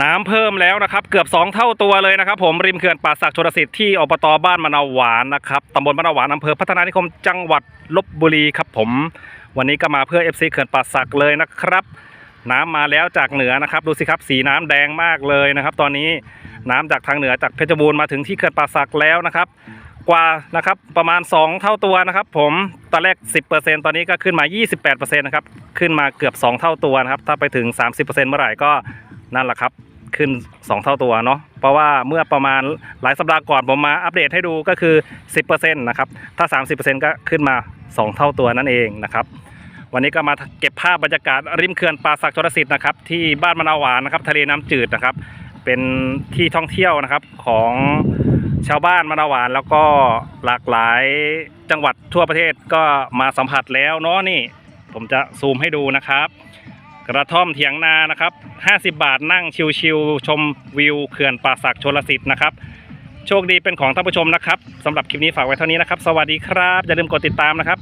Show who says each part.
Speaker 1: น้ำเพิ่มแล้วนะครับเกือบ 2 เท่าตัวเลยนะครับ ผมริมเขื่อนป่าสักชลสิทธิ์ที่อบตบ้านมะนาวหวานนะครับตำบลมะนาวหวานอำเภอพัฒนานิคมจังหวัดลบบุรีครับ ผม วันนี้ก็มาเพื่อ FC เขื่อนป่าสักเลยนะครับ น้ำมาแล้วจากเหนือนะครับ ดูสิครับสีน้ำแดงมากเลยนะครับ ตอนนี้น้ำจากทางเหนือจากเพชรบูรณ์มาถึงที่เขื่อนป่าสักแล้วนะครับ กว่านะครับประมาณ 2 เท่าตัวนะครับ ผมตอนแรก 10%ตอนนี้ก็ขึ้นมา 28%นะครับขึ้นมาเกือบ 2 เท่าตัวนะครับถ้าไปถึง 30%เมื่อไหร่ก็ นั่นแหละครับขึ้น 2 เท่าตัวเนาะเพราะว่าเมื่อประมาณหลายสัปดาห์ก่อนผมมาอัปเดตให้ดูก็คือ 10%นะครับถ้า 30%ก็ขึ้นมา 2 เท่าตัวนั่นเองนะครับวันนี้ก็มาเก็บภาพบรรยากาศริมเขื่อนป่าสักชลสิทธิ์นะครับที่บ้านมะนาวหวานนะครับทะเลน้ำจืดนะครับ เป็นที่ท่องเที่ยวนะครับของชาวบ้านมะนาวหวาน แล้วก็หลากหลายจังหวัดทั่วประเทศก็มาสัมผัสแล้วเนาะนี่ ผมจะซูมให้ดูนะครับ กระท่อมเถียงนานะครับ 50 บาทนั่งชิวๆชมวิวเขื่อนป่าสักชลสิทธิ์นะครับ โชคดีเป็นของท่านผู้ชมนะครับสำหรับคลิปนี้ฝากไว้เท่านี้นะครับ สวัสดีครับ อย่าลืมกดติดตามนะครับ